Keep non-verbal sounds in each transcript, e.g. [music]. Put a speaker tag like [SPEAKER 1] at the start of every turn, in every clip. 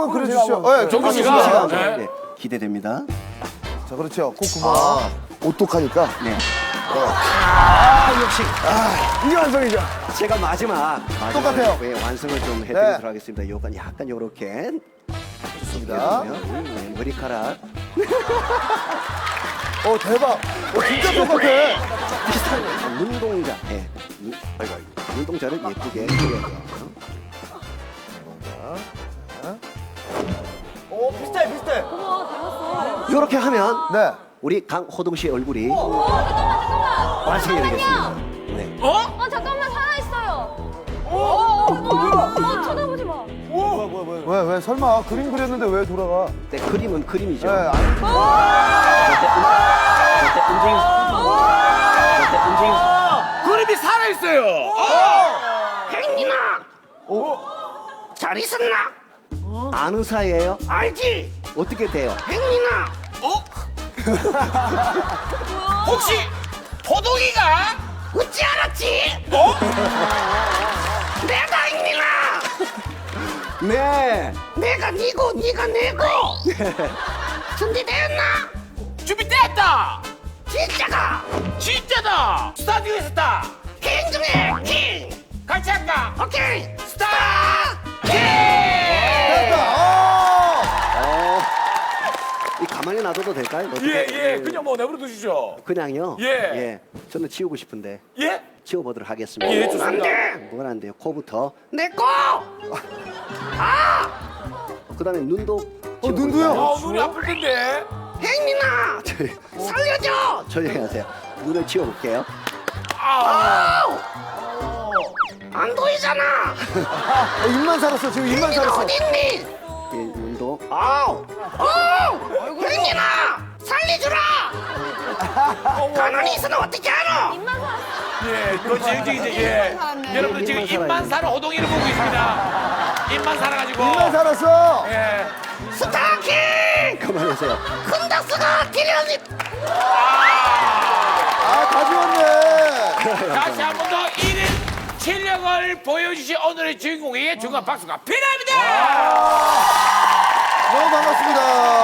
[SPEAKER 1] 한번 그려주시죠. 예,
[SPEAKER 2] 정국
[SPEAKER 1] 정국
[SPEAKER 2] 씨가. 네.
[SPEAKER 3] 네, 기대됩니다.
[SPEAKER 1] 자, 그렇죠. 콧구멍. 오똑하니까.
[SPEAKER 3] 네.
[SPEAKER 1] 이게 완성이죠.
[SPEAKER 3] 제가 마지막, 마지막
[SPEAKER 1] 똑같아요.
[SPEAKER 3] 예, 완성을 좀 해드리도록
[SPEAKER 1] 네.
[SPEAKER 3] 하겠습니다. 요건 약간 요렇게
[SPEAKER 1] 좋습니다.
[SPEAKER 3] 네, 머리카락 [laughs]
[SPEAKER 1] 어, 대박. 어, 진짜 똑같아.
[SPEAKER 3] 비슷한 아, 눈동자. 예. 눈. 눈동자를 예쁘게 그려야 돼요.
[SPEAKER 1] 오, 비슷해, 비슷해.
[SPEAKER 3] 이렇게 하면
[SPEAKER 1] 네.
[SPEAKER 3] 우리 강호동 씨 얼굴이 완성이 되겠습니다. 네.
[SPEAKER 2] 어?
[SPEAKER 4] 어 잠깐만 살아 있어요. 어, 어, 어, 어, 쳐다보지 마.
[SPEAKER 1] 왜, 왜, 설마 그림 그렸는데 왜 돌아가?
[SPEAKER 3] 네, 그림은 그림이죠.
[SPEAKER 1] 네, 아니,
[SPEAKER 3] 절대 움직임, 절대 움직임.
[SPEAKER 2] 그림이 살아있어요.
[SPEAKER 3] 혜인이나 잘 있었나? 아는 사이예요? 알지. 어떻게 돼요? 혜인이나
[SPEAKER 2] 어? 혹시 호동이가?
[SPEAKER 3] 어찌 알았지?
[SPEAKER 2] 어?
[SPEAKER 3] 내가 혜인이나. 네. 내가 니고 니가 내고. 준비되었나?
[SPEAKER 2] 준비됐다.
[SPEAKER 3] 진짜가
[SPEAKER 2] 진짜다. 스타디오 스타.
[SPEAKER 3] 킹 중에 킹.
[SPEAKER 2] 같이 할까?
[SPEAKER 3] 오케이. 놔둬도 될까요? 어떻게?
[SPEAKER 2] 예, 예. 그냥 뭐 내버려 두시죠.
[SPEAKER 3] 그냥요.
[SPEAKER 2] 예.
[SPEAKER 3] 저는 치우고 싶은데
[SPEAKER 2] 예?
[SPEAKER 3] 치워보도록 하겠습니다.
[SPEAKER 2] 예, 좋습니다.
[SPEAKER 3] 뭘안 돼요? 코부터 내 거. 아. 그다음에 눈도.
[SPEAKER 1] 어, 눈도요?
[SPEAKER 2] 어, 눈이 아플 텐데.
[SPEAKER 3] 혜민아, 살려줘. 조용히 하세요. 눈을 치워볼게요.
[SPEAKER 2] 아.
[SPEAKER 3] 안 보이잖아.
[SPEAKER 1] 어, 입만 살았어, 지금 입만 살았어.
[SPEAKER 3] 어딨니? 예, 눈도. 아우. 어, 혜 가난이 있으면 어떻게 알아?
[SPEAKER 2] 예, 그렇지, 지금 이제 예. 여러분들 지금
[SPEAKER 3] 입만
[SPEAKER 2] 입만 사는 호동이를 보고 있습니다. 입만 살아가지고.
[SPEAKER 1] 입만 살았어.
[SPEAKER 2] 예.
[SPEAKER 3] 스타킹. 그만하세요. 큰다스가 기련이.
[SPEAKER 1] 아, 다 지웠네. [laughs]
[SPEAKER 2] 다시 한 번더 1인 실력을 보여주신 오늘의 주인공에게 중간 박수가 필요합니다.
[SPEAKER 1] 너무 반갑습니다.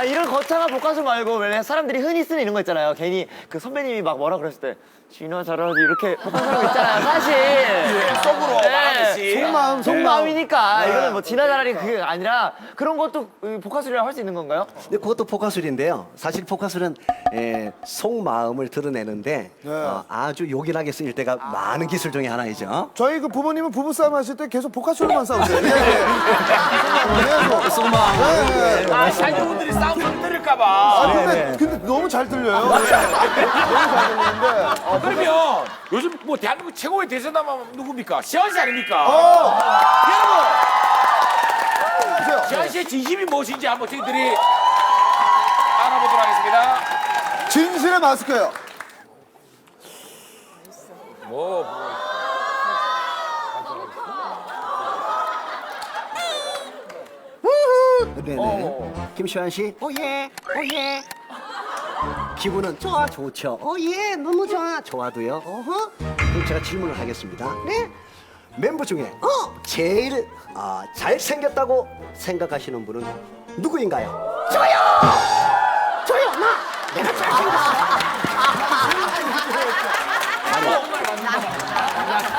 [SPEAKER 5] 아 이런 거창한 복가수 말고 왜 사람들이 흔히 쓰는 이런 거 있잖아요. 괜히 그 선배님이 막 뭐라 그랬을 때 진화 잘하지 이렇게 거 있잖아요. 사실
[SPEAKER 2] 예, 속으로 말하듯이.
[SPEAKER 1] 속마음, 속마음.
[SPEAKER 5] 속마음이니까 이거는 뭐 진화 잘하니 그게 아니라 그런 것도 복가수라고 할 수 있는 건가요?
[SPEAKER 3] 근데 그것도 포카술인데요. 사실 포카술은 에, 속마음을 드러내는데
[SPEAKER 1] 네.
[SPEAKER 3] 어, 아주 요긴하게 쓰일 때가 많은 기술 중에 하나이죠.
[SPEAKER 1] 저희 그 부모님은 부부싸움 하실 때 계속 복화술로만 싸우세요. 예, 예. 계속.
[SPEAKER 3] 속마음.
[SPEAKER 1] 네, 네.
[SPEAKER 2] 아, 자녀분들이 싸 움안 들을까봐.
[SPEAKER 1] 아, 근데, 근데 너무 잘 들려요. 너무 잘 들리는데. 어,
[SPEAKER 2] 그러면 요즘 뭐 대한민국 최고의 대세남은 누굽니까? 시현 씨 아닙니까?
[SPEAKER 1] 어,
[SPEAKER 2] 여러분,
[SPEAKER 1] 보세요.
[SPEAKER 2] 시현 씨의 진심이 무엇인지 한번 저희들이 알아보도록 하겠습니다.
[SPEAKER 1] 진실의 마스크예요.
[SPEAKER 2] 뭐,
[SPEAKER 3] 네네. 김시환 씨. 오예, 오예. 기분은 좋아, 좋죠. 오예, 너무 좋아, 좋아도요. 어허. 그럼 제가 질문을 하겠습니다. 네. 멤버 중에 어 제일 아, 잘생겼다고 생각하시는 분은 누구인가요? 저요. 저요, 나. 내가 잘생겼어.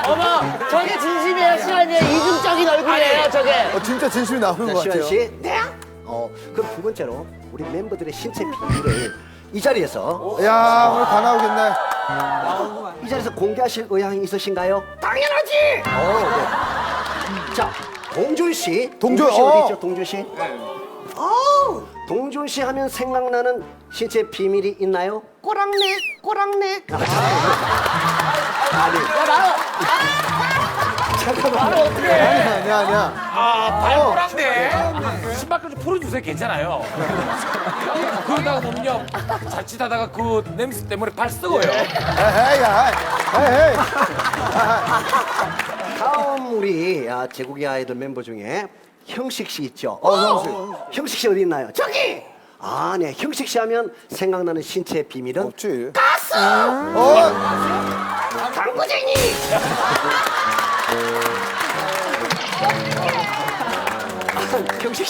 [SPEAKER 5] 어머 저게 진심이에요 시간이에요 이중적인 얼굴이에요 저게
[SPEAKER 1] 어, 진짜 진심이 나오는
[SPEAKER 3] 자,
[SPEAKER 1] 것
[SPEAKER 3] 시환
[SPEAKER 1] 같아요.
[SPEAKER 3] 씨. 네. 어, 그럼 두 번째로 우리 멤버들의 신체 비밀을 이 자리에서
[SPEAKER 1] 야, 오늘 다 나오겠네.
[SPEAKER 3] 이 자리에서 공개하실 의향이 있으신가요? 당연하지. 어, 네. 자, 동준 씨.
[SPEAKER 1] 동준,
[SPEAKER 3] 씨
[SPEAKER 1] 어.
[SPEAKER 3] 어디 있죠, 동준 씨? 어, 동준 씨 하면 생각나는 신체 비밀이 있나요? 꼬랑내, 꼬랑내. 아
[SPEAKER 1] 아니야, 아니야, 아니야.
[SPEAKER 2] 아, 발꼬랑대. 신발 좀 풀어주세요. 괜찮아요. 그러다가 보면요. 자칫하다가 그 냄새 때문에 발 썩어요.
[SPEAKER 1] 에헤이, 에헤이.
[SPEAKER 3] 다음 우리 아, 제국의 아이들 member 중에 형식 씨 있죠?
[SPEAKER 1] 어, 형식.
[SPEAKER 3] 형식 씨 어디 있나요? 저기! 아, 네. 형식 씨 하면 생각나는 신체 비밀은
[SPEAKER 1] 없지.
[SPEAKER 3] 가스!
[SPEAKER 1] 어,
[SPEAKER 3] 당구쟁이! 경식